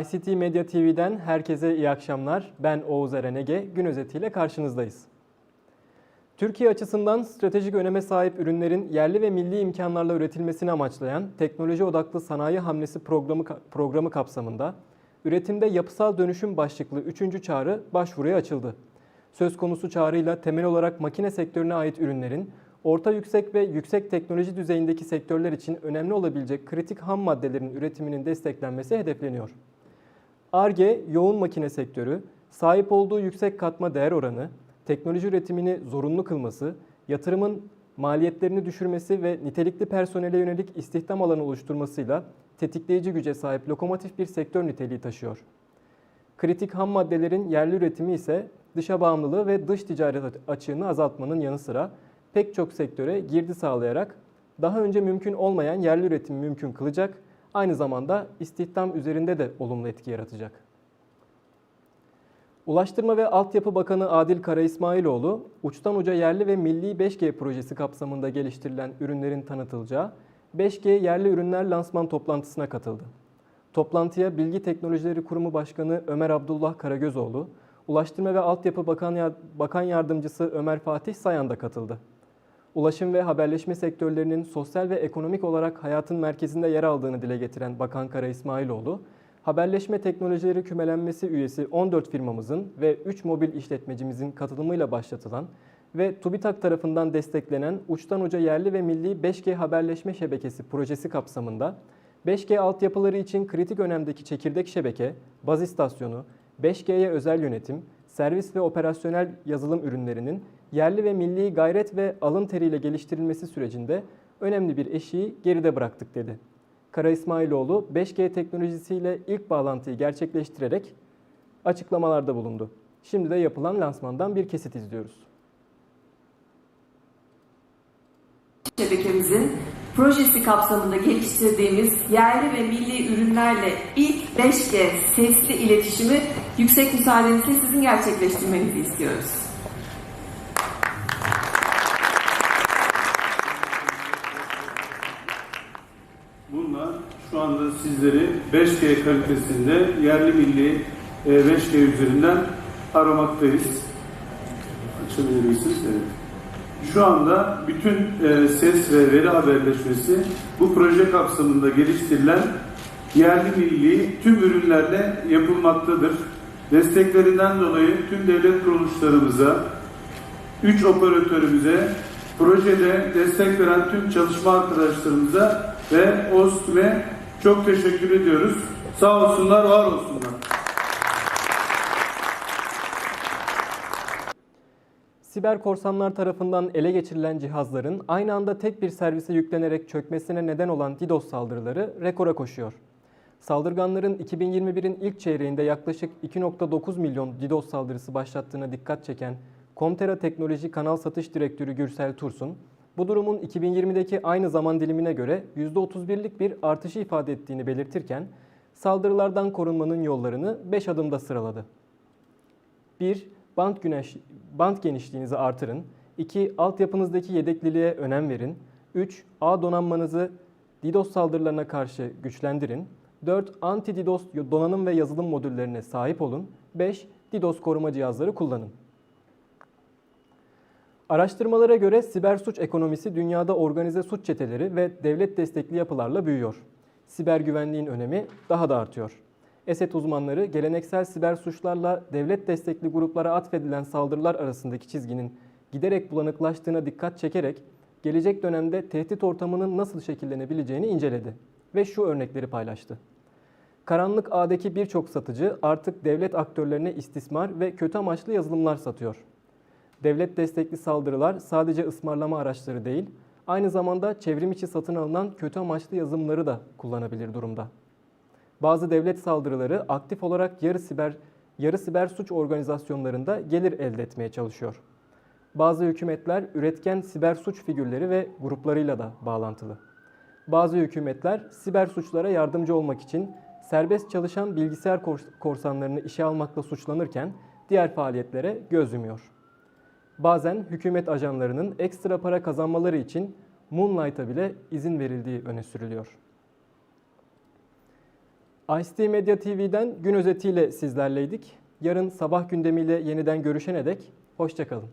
ICT Medya TV'den herkese iyi akşamlar. Ben Oğuz Eren Ege, gün özetiyle karşınızdayız. Türkiye açısından stratejik öneme sahip ürünlerin yerli ve milli imkanlarla üretilmesini amaçlayan teknoloji odaklı sanayi hamlesi programı, programı kapsamında üretimde yapısal dönüşüm başlıklı 3. çağrı başvuruya açıldı. Söz konusu çağrıyla temel olarak makine sektörüne ait ürünlerin orta yüksek ve yüksek teknoloji düzeyindeki sektörler için önemli olabilecek kritik ham maddelerin üretiminin desteklenmesi hedefleniyor. ARGE, yoğun makine sektörü, sahip olduğu yüksek katma değer oranı, teknoloji üretimini zorunlu kılması, yatırımın maliyetlerini düşürmesi ve nitelikli personele yönelik istihdam alanı oluşturmasıyla tetikleyici güce sahip lokomotif bir sektör niteliği taşıyor. Kritik ham maddelerin yerli üretimi ise dışa bağımlılığı ve dış ticaret açığını azaltmanın yanı sıra pek çok sektöre girdi sağlayarak daha önce mümkün olmayan yerli üretimi mümkün kılacak, aynı zamanda istihdam üzerinde de olumlu etki yaratacak. Ulaştırma ve Altyapı Bakanı Adil Kara İsmailoğlu, uçtan uca yerli ve milli 5G projesi kapsamında geliştirilen ürünlerin tanıtılacağı 5G yerli ürünler lansman toplantısına katıldı. Toplantıya Bilgi Teknolojileri Kurumu Başkanı Ömer Abdullah Karagözoğlu, Ulaştırma ve Altyapı Bakan, Bakan Yardımcısı Ömer Fatih Sayan da katıldı. Ulaşım ve haberleşme sektörlerinin sosyal ve ekonomik olarak hayatın merkezinde yer aldığını dile getiren Bakan Kara İsmailoğlu, Haberleşme Teknolojileri Kümelenmesi üyesi 14 firmamızın ve 3 mobil işletmecimizin katılımıyla başlatılan ve TÜBİTAK tarafından desteklenen uçtan uca yerli ve milli 5G haberleşme şebekesi projesi kapsamında 5G altyapıları için kritik önemdeki çekirdek şebeke, baz istasyonu, 5G'ye özel yönetim, servis ve operasyonel yazılım ürünlerinin yerli ve milli gayret ve alın teriyle geliştirilmesi sürecinde önemli bir eşiği geride bıraktık dedi. Kara İsmailoğlu 5G teknolojisiyle ilk bağlantıyı gerçekleştirerek açıklamalarda bulundu. Şimdi de yapılan lansmandan bir kesit izliyoruz. şebekemizin projesi kapsamında geliştirdiğimiz yerli ve milli ürünlerle ilk 5G sesli iletişimi yüksek müsaadenizle sizin gerçekleştirmenizi istiyoruz. Şu anda sizleri 5G kalitesinde yerli milli e, 5G üzerinden aramaktayız. Açabilir misiniz? Evet. Şu anda bütün e, ses ve veri haberleşmesi bu proje kapsamında geliştirilen yerli milli tüm ürünlerle yapılmaktadır. Desteklerinden dolayı tüm devlet kuruluşlarımıza, 3 operatörümüze, projede destek veren tüm çalışma arkadaşlarımıza ve OSTÜM'e çok teşekkür ediyoruz. Sağ olsunlar, var olsunlar. Siber korsanlar tarafından ele geçirilen cihazların aynı anda tek bir servise yüklenerek çökmesine neden olan DDoS saldırıları rekora koşuyor. Saldırganların 2021'in ilk çeyreğinde yaklaşık 2.9 milyon DDoS saldırısı başlattığına dikkat çeken Comtera Teknoloji Kanal Satış Direktörü Gürsel Tursun, bu durumun 2020'deki aynı zaman dilimine göre %31'lik bir artışı ifade ettiğini belirtirken, saldırılardan korunmanın yollarını 5 adımda sıraladı. 1. Band, güneş, band genişliğinizi artırın. 2. Altyapınızdaki yedekliliğe önem verin. 3. ağ donanmanızı DDoS saldırılarına karşı güçlendirin. 4. Anti-DDoS donanım ve yazılım modüllerine sahip olun. 5. DDoS koruma cihazları kullanın. Araştırmalara göre siber suç ekonomisi dünyada organize suç çeteleri ve devlet destekli yapılarla büyüyor. Siber güvenliğin önemi daha da artıyor. ESET uzmanları geleneksel siber suçlarla devlet destekli gruplara atfedilen saldırılar arasındaki çizginin giderek bulanıklaştığına dikkat çekerek gelecek dönemde tehdit ortamının nasıl şekillenebileceğini inceledi ve şu örnekleri paylaştı. Karanlık ağdaki birçok satıcı artık devlet aktörlerine istismar ve kötü amaçlı yazılımlar satıyor. Devlet destekli saldırılar sadece ısmarlama araçları değil, aynı zamanda çevrim içi satın alınan kötü amaçlı yazılımları da kullanabilir durumda. Bazı devlet saldırıları aktif olarak yarı siber yarı siber suç organizasyonlarında gelir elde etmeye çalışıyor. Bazı hükümetler üretken siber suç figürleri ve gruplarıyla da bağlantılı. Bazı hükümetler siber suçlara yardımcı olmak için serbest çalışan bilgisayar korsanlarını işe almakla suçlanırken diğer faaliyetlere göz yumuyor. Bazen hükümet ajanlarının ekstra para kazanmaları için Moonlight'a bile izin verildiği öne sürülüyor. ICT Medya TV'den gün özetiyle sizlerleydik. Yarın sabah gündemiyle yeniden görüşene dek hoşçakalın.